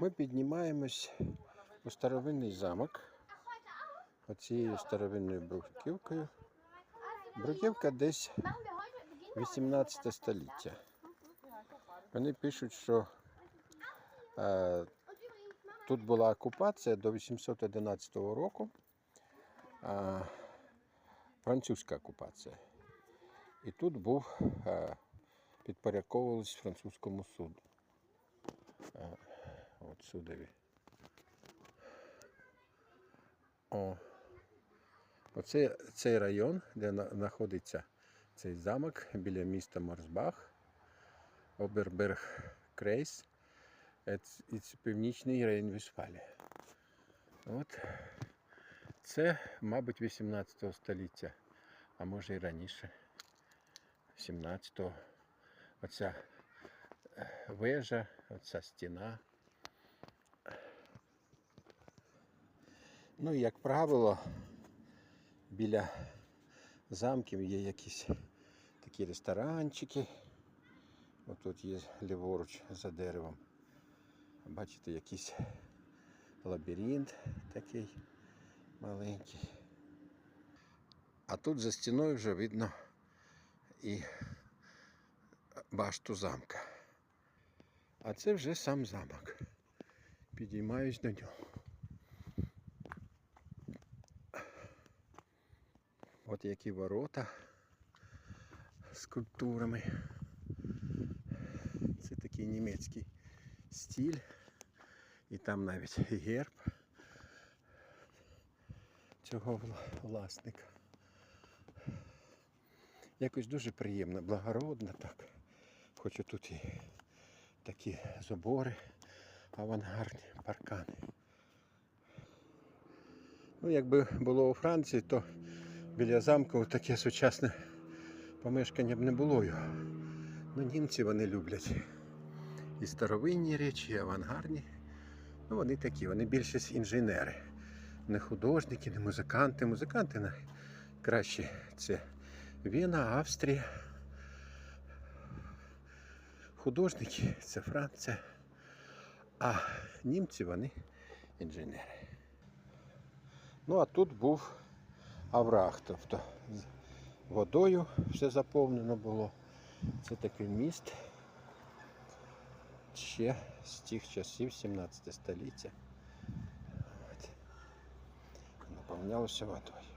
Ми піднімаємось у старовинний замок оцією старовинною бруківкою. Бруківка десь 18 століття. Вони пишуть, що е, тут була окупація до 811 року, е, французька окупація. І тут був е, підпорядковувались французькому суду. От. О. Оце цей район, де знаходиться цей замок біля міста Морсбах, Оберберг Крейс. Це, північний Рейн-Вестфалія. От. Це, мабуть, 18 століття, а може і раніше. 17-го. Оця е, вежа, оця стіна. Ну, і, як правило, біля замків є якісь такі ресторанчики. Отут є ліворуч за деревом. Бачите, якийсь лабіринт такий маленький. А тут за стіною вже видно і башту замка. А це вже сам замок. Підіймаюсь до нього. От які ворота з скульптурами. Це такий німецький стиль. І там навіть герб цього вла- власника. Якось дуже приємно, благородно так. Хочу тут і такі забори, авангардні паркани. Ну, якби було у Франції, то біля замку таке сучасне помешкання б не було його. Ну, німці вони люблять і старовинні речі, і авангардні. Ну, вони такі, вони більшість інженери. Не художники, не музиканти. Музиканти найкращі це Віна, Австрія. Художники це Франція. А німці вони інженери. Ну а тут був аврах, тобто водою все заповнено було. Це такий міст ще з тих часів 17 століття. Наповнялося водою.